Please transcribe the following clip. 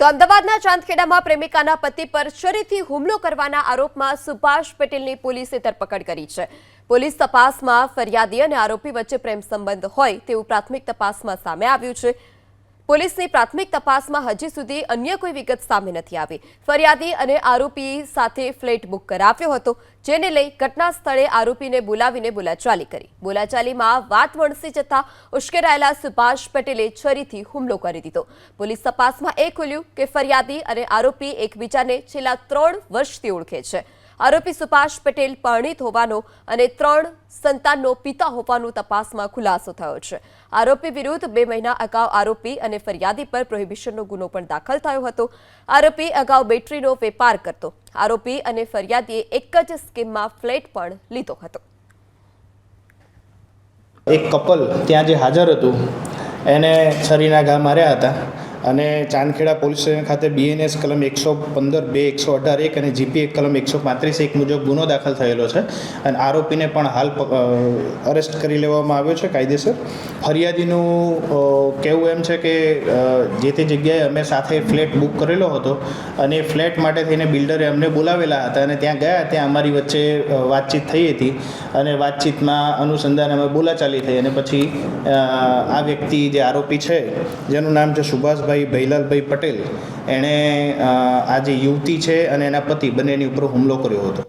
તો અમદાવાદના ચાંદખેડામાં પ્રેમિકાના પતિ પર છરીથી હુમલો કરવાના આરોપમાં સુભાષ પટેલની પોલીસે ધરપકડ કરી છે. પોલીસ તપાસમાં ફરિયાદી અને આરોપી વચ્ચે પ્રેમ સંબંધ હોય તેવું પ્રાથમિક તપાસમાં સામે આવ્યું છે. પોલીસની પ્રાથમિક તપાસમાં હજી સુધી અન્ય કોઈ વિગત સામે નથી આવી. ફરિયાદી અને આરોપી સાથે ફ્લેટ બુક કરાવ્યો હતો, જેને લઈ ઘટના સ્થળે આરોપીને બોલાવીને બોલાચાલી કરી. બોલાચાલીમાં વાત વણસી જતા ઉશ્કેરાયેલા સુભાષ પટેલે છરીથી હુમલો કરી દીધો. પોલીસ તપાસમાં એ ખુલ્યું કે ફરિયાદી અને આરોપી એકબીજાને છેલ્લા ત્રણ વર્ષથી ઓળખે છે. આરોપી સુભાષ પટેલ પરણિત હોવાનો અને ત્રણ સંતાનનો પિતા હોવાનો તપાસમાં ખુલાસો થયો છે. આરોપી વિરુદ્ધ બે મહિના અગાઉ આરોપી અને ફરિયાદી પર પ્રોહિબિશનનો ગુનો પણ દાખલ થયો હતો. આરોપી અગાઉ બેટરીનો વેપાર કરતો. આરોપી અને ફરિયાદીએ એક જ સ્કીમમાં ફ્લેટ પણ લીધો હતો. એક કપલ ત્યાં જે હાજર હતું, એને છરીના ઘા માર્યા હતા. અને ચાંદખેડા પોલીસ સ્ટેશન ખાતે બીએનએસ કલમ એકસો પંદર, બે એકસો અઢાર એક અને જીપી એક કલમ એકસો પાંત્રીસ એક મુજબ ગુનો દાખલ થયેલો છે. અને આરોપીને પણ હાલ અરેસ્ટ કરી લેવામાં આવ્યો છે કાયદેસર. ફરિયાદીનું કહેવું એમ છે કે જે તે જગ્યાએ અમે સાથે ફ્લેટ બુક કરેલો હતો અને એ ફ્લેટ માટે થઈને બિલ્ડરે અમને બોલાવેલા હતા અને ત્યાં ગયા ત્યાં અમારી વચ્ચે વાતચીત થઈ હતી અને વાતચીતમાં અનુસંધાન અમે બોલાચાલી થઈ અને પછી આ વ્યક્તિ જે આરોપી છે, જેનું નામ છે સુભાષભાઈ ભૈલાલભાઈ પટેલ, એણે આ જે યુવતી છે અને એના પતિ બંનેની ઉપર હુમલો કર્યો હતો.